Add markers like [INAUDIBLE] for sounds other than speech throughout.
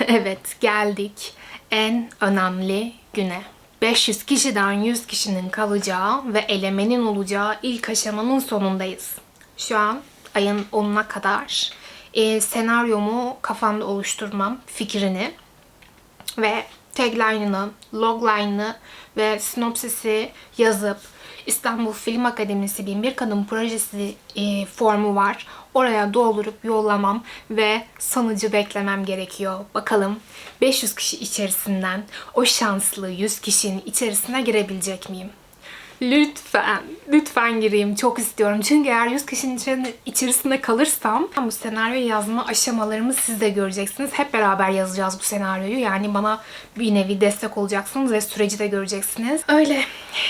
[LAUGHS] evet geldik en önemli güne. 500 kişiden 100 kişinin kalacağı ve elemenin olacağı ilk aşamanın sonundayız. Şu an ayın 10'una kadar e, senaryomu kafamda oluşturmam fikrini ve tagline'ını, logline'ını ve sinopsisi yazıp İstanbul Film Akademisi Binbir Kadın Projesi e, formu var. Oraya doldurup yollamam ve sonucu beklemem gerekiyor. Bakalım 500 kişi içerisinden o şanslı 100 kişinin içerisine girebilecek miyim? Lütfen, lütfen gireyim. Çok istiyorum. Çünkü eğer 100 kişinin içerisinde, kalırsam bu senaryo yazma aşamalarımı siz de göreceksiniz. Hep beraber yazacağız bu senaryoyu. Yani bana bir nevi destek olacaksınız ve süreci de göreceksiniz. Öyle.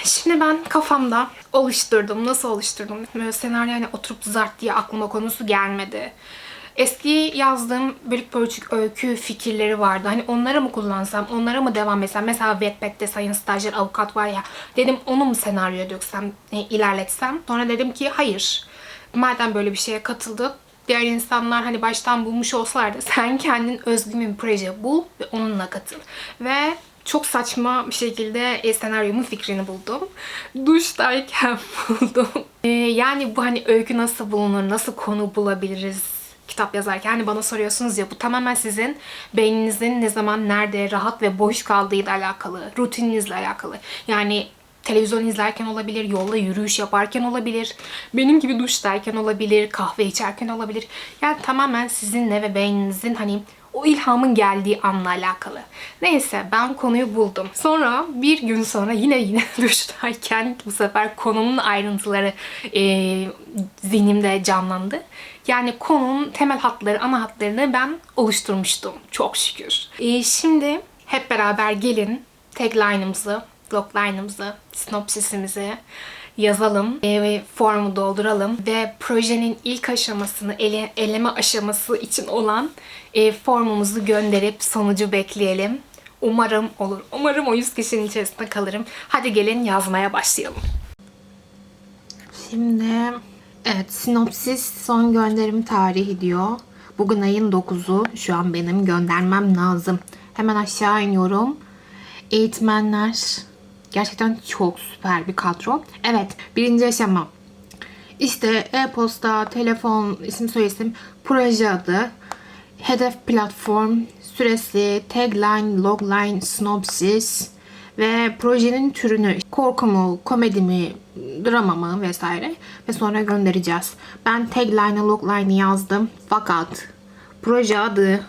Şimdi ben kafamda oluşturdum. Nasıl oluşturdum? Böyle senaryo hani oturup zart diye aklıma konusu gelmedi. Eski yazdığım bölük pörçük öykü fikirleri vardı. Hani onları mı kullansam, onlara mı devam etsem? Mesela Wattpad'de sayın stajyer avukat var ya. Dedim onu mu senaryoya döksem, e, ilerletsem? Sonra dedim ki hayır. Madem böyle bir şeye katıldı, diğer insanlar hani baştan bulmuş olsalardı [LAUGHS] sen kendin özgün bir proje bul ve onunla katıl. Ve çok saçma bir şekilde e, senaryomun fikrini buldum. Duştayken [LAUGHS] buldum. E, yani bu hani öykü nasıl bulunur, nasıl konu bulabiliriz kitap yazarken hani bana soruyorsunuz ya bu tamamen sizin beyninizin ne zaman nerede rahat ve boş kaldığıyla alakalı, rutininizle alakalı. Yani televizyon izlerken olabilir, yolda yürüyüş yaparken olabilir, benim gibi duştayken olabilir, kahve içerken olabilir. Yani tamamen sizinle ve beyninizin hani o ilhamın geldiği anla alakalı. Neyse ben konuyu buldum. Sonra bir gün sonra yine yine [LAUGHS] duştayken bu sefer konunun ayrıntıları e, zihnimde canlandı. Yani konunun temel hatları, ana hatlarını ben oluşturmuştum. Çok şükür. E, şimdi hep beraber gelin tagline'ımızı, blogline'ımızı, sinopsisimizi yazalım e, formu dolduralım ve projenin ilk aşamasını ele, eleme aşaması için olan e, formumuzu gönderip sonucu bekleyelim. Umarım olur. Umarım o 100 kişinin içerisinde kalırım. Hadi gelin yazmaya başlayalım. Şimdi evet sinopsis son gönderim tarihi diyor. Bugün ayın 9'u. Şu an benim göndermem lazım. Hemen aşağı iniyorum. Eğitmenler Gerçekten çok süper bir kadro. Evet, birinci aşama. İşte e-posta, telefon, isim soyisim, proje adı, hedef platform, süresi, tagline, logline, synopsis ve projenin türünü, korku mu, komedi mi, drama mı vesaire ve sonra göndereceğiz. Ben tagline'ı, logline'ı yazdım fakat proje adı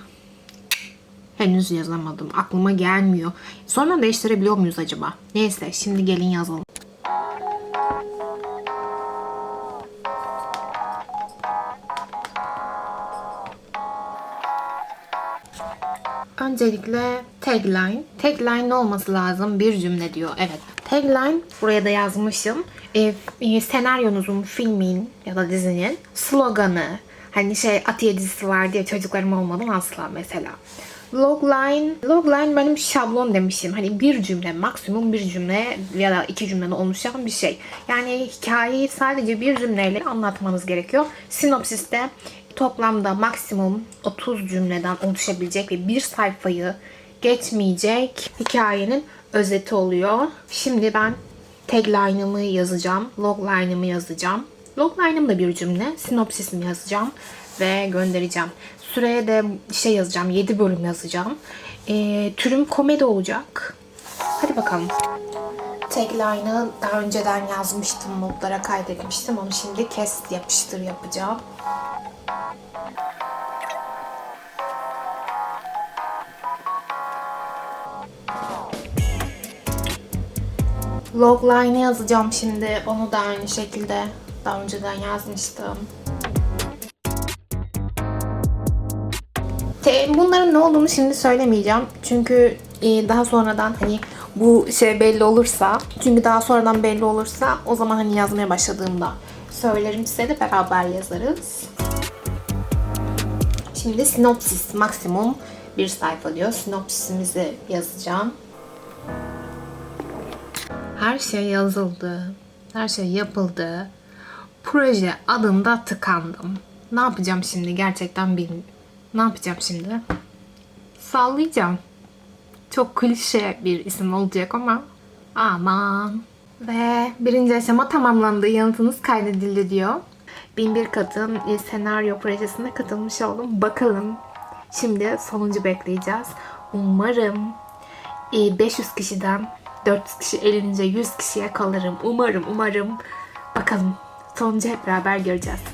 Henüz yazamadım. Aklıma gelmiyor. Sonra değiştirebiliyor muyuz acaba? Neyse şimdi gelin yazalım. Öncelikle tagline. Tagline ne olması lazım? Bir cümle diyor. Evet. Tagline buraya da yazmışım. E, e, senaryonuzun, filmin ya da dizinin sloganı. Hani şey Atiye dizisi var diye çocuklarım olmadan asla mesela. Logline, logline benim şablon demişim. Hani bir cümle, maksimum bir cümle ya da iki cümleden oluşan bir şey. Yani hikayeyi sadece bir cümleyle anlatmanız gerekiyor. Sinopsiste toplamda maksimum 30 cümleden oluşabilecek ve bir sayfayı geçmeyecek hikayenin özeti oluyor. Şimdi ben tagline'ımı yazacağım, logline'ımı yazacağım. Logline'ım da bir cümle, sinopsisimi yazacağım ve göndereceğim. Süreye de şey yazacağım, 7 bölüm yazacağım. Ee, türüm komedi olacak. Hadi bakalım. Tagline'ı daha önceden yazmıştım, notlara kaydetmiştim. Onu şimdi kes yapıştır yapacağım. Logline'ı yazacağım şimdi. Onu da aynı şekilde daha önceden yazmıştım. Bunların ne olduğunu şimdi söylemeyeceğim. Çünkü e, daha sonradan hani bu şey belli olursa, çünkü daha sonradan belli olursa o zaman hani yazmaya başladığımda söylerim size de beraber yazarız. Şimdi sinopsis maksimum bir sayfa diyor. Sinopsisimizi yazacağım. Her şey yazıldı. Her şey yapıldı. Proje adında tıkandım. Ne yapacağım şimdi gerçekten bilmiyorum. Ne yapacağım şimdi? Sallayacağım. Çok klişe bir isim olacak ama aman. Ve birinci aşama tamamlandı. Yanıtınız kaydedildi diyor. Bin bir kadın e, senaryo projesine katılmış oldum. Bakalım. Şimdi sonucu bekleyeceğiz. Umarım e, 500 kişiden 400 kişi elince 100 kişiye kalırım. Umarım, umarım. Bakalım. Sonucu hep beraber göreceğiz.